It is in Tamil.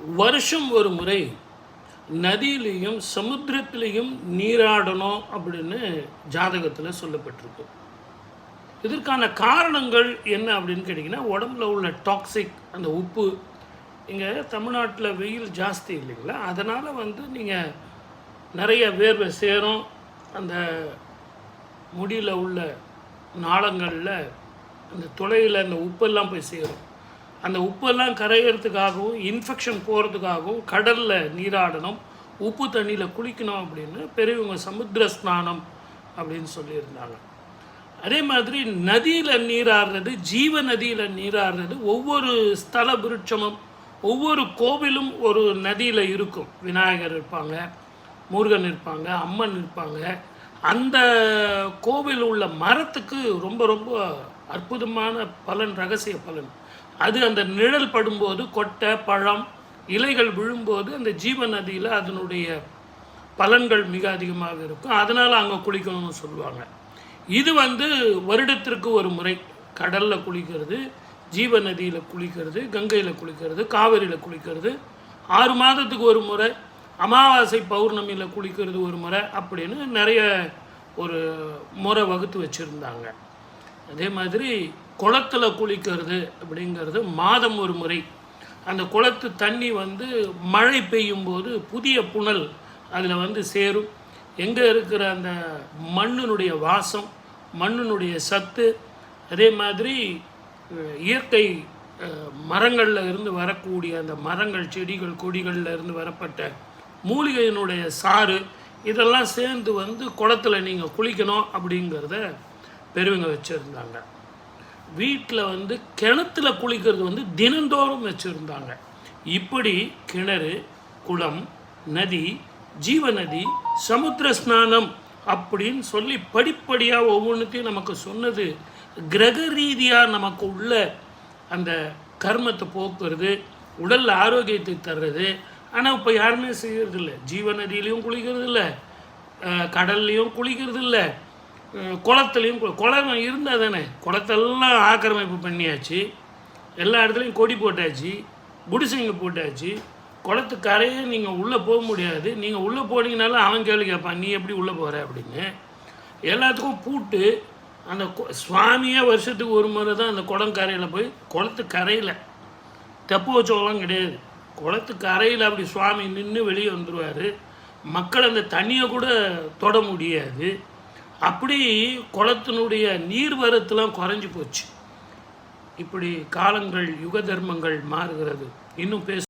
வருஷம் ஒரு முறை நதியிலையும் சமுத்திரத்திலையும் நீராடணும் அப்படின்னு ஜாதகத்தில் சொல்லப்பட்டிருக்கு. இதற்கான காரணங்கள் என்ன அப்படின்னு கேட்டிங்கன்னா உடம்புல உள்ள டாக்ஸிக் அந்த உப்பு இங்கே தமிழ்நாட்டில் வெயில் ஜாஸ்தி இல்லைங்களா? அதனால் வந்து நீங்கள் நிறைய வேர்வை சேரும். அந்த முடியில் உள்ள நாளங்களில் அந்த துளையில் அந்த உப்பெல்லாம் போய் சேரும். அந்த உப்பெல்லாம் கரையிறதுக்காகவும் இன்ஃபெக்ஷன் போகிறதுக்காகவும் கடலில் நீராடணும் உப்பு தண்ணியில் குளிக்கணும் அப்படின்னு பெரியவங்க சமுத்திர ஸ்நானம் அப்படின்னு சொல்லியிருந்தாங்க. அதே மாதிரி நதியில் நீராடுறது ஜீவ நதியில் நீராடுறது ஒவ்வொரு ஸ்தல விருட்சமும் ஒவ்வொரு கோவிலும் ஒரு நதியில் இருக்கும். விநாயகர் இருப்பாங்க முருகன் இருப்பாங்க அம்மன் இருப்பாங்க அந்த கோவில் உள்ள மரத்துக்கு ரொம்ப ரொம்ப அற்புதமான பலன் ரகசிய பலன். அது அந்த நிழல் படும்போது கொட்டை பழம் இலைகள் விழும்போது அந்த ஜீவ நதியில் அதனுடைய பலன்கள் மிக அதிகமாக இருக்கும். அதனால் அங்கே குளிக்கணும்னு சொல்லுவாங்க. இது வந்து வருடத்திற்கு ஒரு முறை கடலில் குளிக்கிறது ஜீவ நதியில் குளிக்கிறது கங்கையில் குளிக்கிறது காவிரியில் குளிக்கிறது. ஆறு மாதத்துக்கு ஒரு முறை அமாவாசை பௌர்ணமியில் குளிக்கிறது ஒரு முறை அப்படின்னு நிறைய ஒரு முறை வகுத்து வச்சுருந்தாங்க. அதே மாதிரி குளத்துல குளிக்கிறது அப்படிங்கிறது மாதம் ஒரு முறை. அந்த குளத்து தண்ணி வந்து மழை பெய்யும் போது புதிய புனல் அதில் வந்து சேரும். எங்கே இருக்கிற அந்த மண்ணினுடைய வாசம் மண்ணினுடைய சத்து அதே மாதிரி இயற்கை மரங்களில் இருந்து வரக்கூடிய அந்த மரங்கள் செடிகள் கொடிகளில் இருந்து வரப்பட்ட மூலிகையினுடைய சாறு இதெல்லாம் சேர்ந்து வந்து குளத்துல நீங்கள் குளிக்கணும் அப்படிங்கிறத பெருவங்க வச்சுருந்தாங்க. வீட்டில் வந்து கிணத்துல குளிக்கிறது வந்து தினந்தோறும் வச்சுருந்தாங்க. இப்படி கிணறு குளம் நதி ஜீவநதி சமுத்திர ஸ்நானம் அப்படின்னு சொல்லி படிப்படியாக ஒவ்வொன்றுத்தையும் நமக்கு சொன்னது கிரக ரீதியாக நமக்கு உள்ள அந்த கர்மத்தை போக்குறது உடல் ஆரோக்கியத்தை தர்றது ஆனால் இப்போ யாருமே செய்கிறது இல்லை ஜீவநதியிலையும் குளிக்கிறது இல்லை கடல்லையும் குளிக்கிறது இல்லை குளத்துலையும் குளம் இருந்தால் தானே குளத்தெல்லாம் ஆக்கிரமிப்பு பண்ணியாச்சு. எல்லா இடத்துலையும் கொடி போட்டாச்சு. குடிசைங்க போட்டாச்சு. குளத்து கரையே நீங்கள் உள்ளே போக முடியாது. நீங்கள் உள்ளே போனீங்கனாலும் அவன் கேள்வி கேட்பான் நீ எப்படி உள்ளே போகிற அப்படின்னு. எல்லாத்துக்கும் பூட்டு அந்த கு- சுவாமியே வருஷத்துக்கு ஒரு முறை தான் அந்த குளம் கரையில் போய் குளத்து கரையில். தெப்பு வச்சவெல்லாம் கிடையாது. குளத்துக்கு அறையில் அப்படி சுவாமி நின்று வெளியே வந்துடுவார் மக்கள் அந்த தண்ணியை கூட தொட முடியாது. அப்படி குளத்தினுடைய நீர்வரத்துலாம் குறைஞ்சி போச்சு. இப்படி காலங்கள் யுக தர்மங்கள் மாறுகிறது. இன்னும் பேச